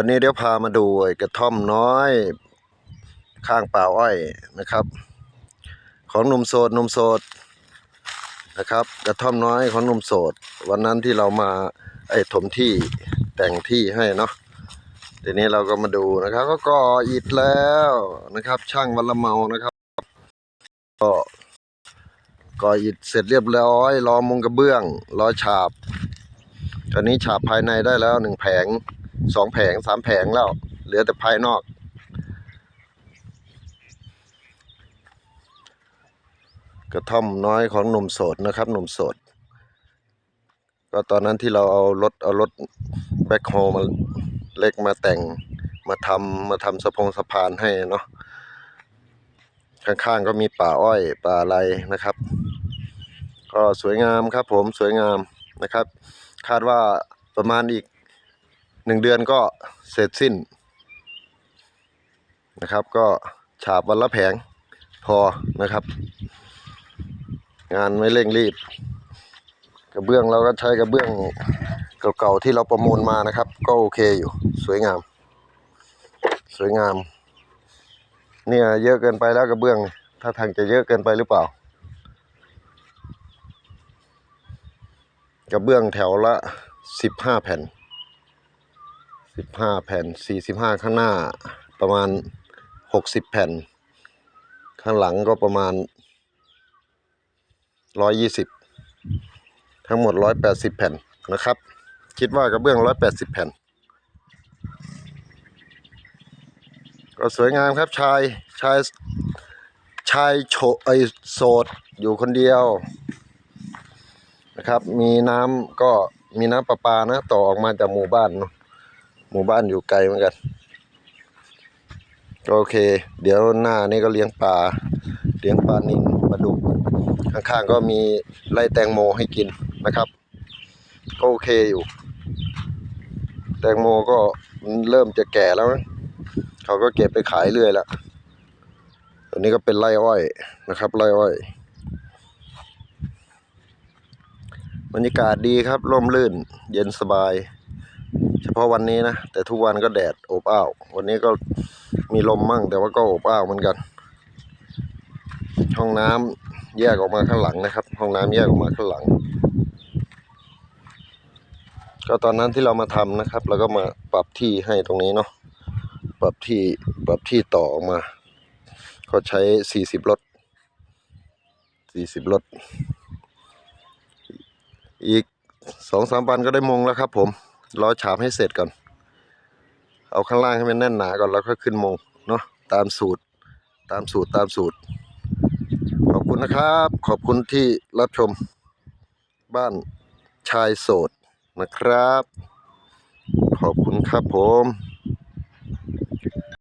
วันนี้เดี๋ยวพามาดูไอ้กระท่อมน้อย ข้างป่าอ้อยนะครับ ของหนุ่มโสดหนุ่มโสดนะครับ กระท่อมน้อยของหนุ่มโสด วันนั้นที่เรามาไอ้ถมที่แต่งที่ให้เนาะทีนี้เราก็มาดูนะครับ ก็ก่ออิฐแล้วนะครับ ช่างวันละเมานะครับ ก็ก่ออิฐเสร็จเรียบร้อยรอมุงกระเบื้องรอฉาบตอนนี้ฉาบภายในได้แล้วหนึ่งแผง สองแผงสามแผงแล้ว เหลือแต่ภายนอก กระท่อมน้อยของหนุ่มโสดนะครับหนุ่มโสด ก็ตอนนั้นที่เราเอารถเอารถแบ็คโฮมาเล็กมาแต่งมาทำมาทำสะพงสะพานให้เนาะข้างๆก็มีป่าอ้อยป่าอะไรนะครับ ก็สวยงามครับผมสวยงามนะครับ คาดว่าประมาณอีก หนึ่งเดือนก็เสร็จสิ้นนะครับ ก็ฉาบวันละแผงพอนะครับ งานไม่เร่งรีบ กระเบื้องเราก็ใช้กระเบื้องเก่าๆที่เราประมูลมานะครับ ก็โอเคอยู่สวยงาม สวยงาม เนี่ยเยอะเกินไปแล้วกระเบื้อง ถ้าทางจะเยอะเกินไปหรือเปล่า กระเบื้องแถวละสิบห้าแผ่น สิบห้าแผ่นสี่สิบห้าข้างหน้าประมาณหกสิบแผ่น ข้างหลังก็ประมาณร้อยยี่สิบทั้งหมดร้อยแปดสิบแผ่นนะครับ คิดว่ากระเบื้องร้อยแปดสิบแผ่น ก็สวยงามครับชายชายชายโฉไอโสดอยู่คนเดียวนะครับ มีน้ำก็มีน้ำประปานะ ต่อออกมาจากหมู่บ้านเนอะ หมู่บ้านอยู่ไกลเหมือนกันก็โอเค เดี๋ยวหน้านี้ก็เลี้ยงปลาเลี้ยงปลานิลปลาดุกข้างๆก็มีไร่แตงโมให้กินนะครับก็โอเคอยู่ แตงโมก็เริ่มจะแก่แล้วนะเขาก็เก็บไปขายเรื่อยล้วตอนนี้ก็เป็นไร่อ้อยนะครับไร่อ้อยบรรยากาศดีครับร่มรื่น เย็นสบาย เฉพาะวันนี้นะ แต่ทุกวันก็แดดอบอ้าว วันนี้ก็มีลมมั่ง แต่ว่าก็อบอ้าวเหมือนกัน ห้องน้ำแยกออกมาข้างหลังนะครับ ห้องน้ำแยกออกมาข้างหลัง ก็ตอนนั้นที่เรามาทำนะครับ แล้วก็มาปรับที่ให้ตรงนี้เนาะปรับที่ปรับที่ต่อออกมาก็ใช้สี่สิบรถสี่สิบรถอีกสองสามวันก็ได้มงแล้วครับผม รอฉาบให้เสร็จก่อน เอาข้างล่างให้มันแน่นหนาก่อนแล้วก็ขึ้นมงเนาะตามสูตร ตามสูตรตามสูตร ขอบคุณนะครับ ขอบคุณที่รับชมบ้านชายโสดนะครับ ขอบคุณครับผม